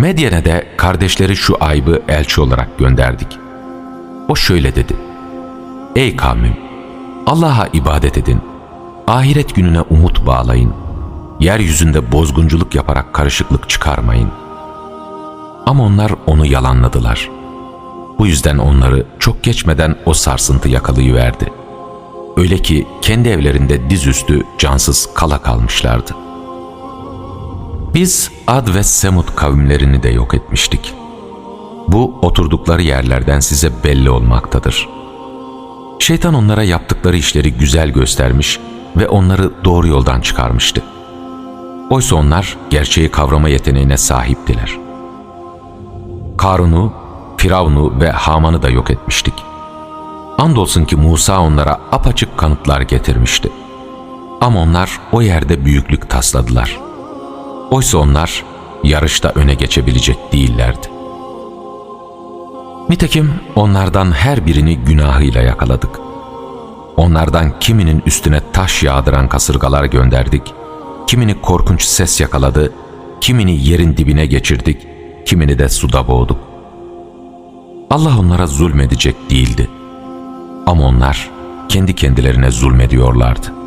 Medyen'e de kardeşleri şu aybı elçi olarak gönderdik. O şöyle dedi. Ey kavmim! Allah'a ibadet edin. Ahiret gününe umut bağlayın. Yeryüzünde bozgunculuk yaparak karışıklık çıkarmayın. Ama onlar onu yalanladılar. Bu yüzden onları çok geçmeden o sarsıntı yakalayıverdi. Öyle ki kendi evlerinde dizüstü cansız kala kalmışlardı. Biz Ad ve Semud kavimlerini de yok etmiştik. Bu oturdukları yerlerden size belli olmaktadır. Şeytan onlara yaptıkları işleri güzel göstermiş ve onları doğru yoldan çıkarmıştı. Oysa onlar gerçeği kavrama yeteneğine sahiptiler. Karun'u, Firavun'u ve Haman'ı da yok etmiştik. Andolsun ki Musa onlara apaçık kanıtlar getirmişti. Ama onlar o yerde büyüklük tasladılar. Oysa onlar yarışta öne geçebilecek değillerdi. Nitekim onlardan her birini günahıyla yakaladık. Onlardan kiminin üstüne taş yağdıran kasırgalar gönderdik, kimini korkunç ses yakaladı, kimini yerin dibine geçirdik, kimini de suda boğduk. Allah onlara zulmedecek değildi. Ama onlar kendi kendilerine zulmediyorlardı.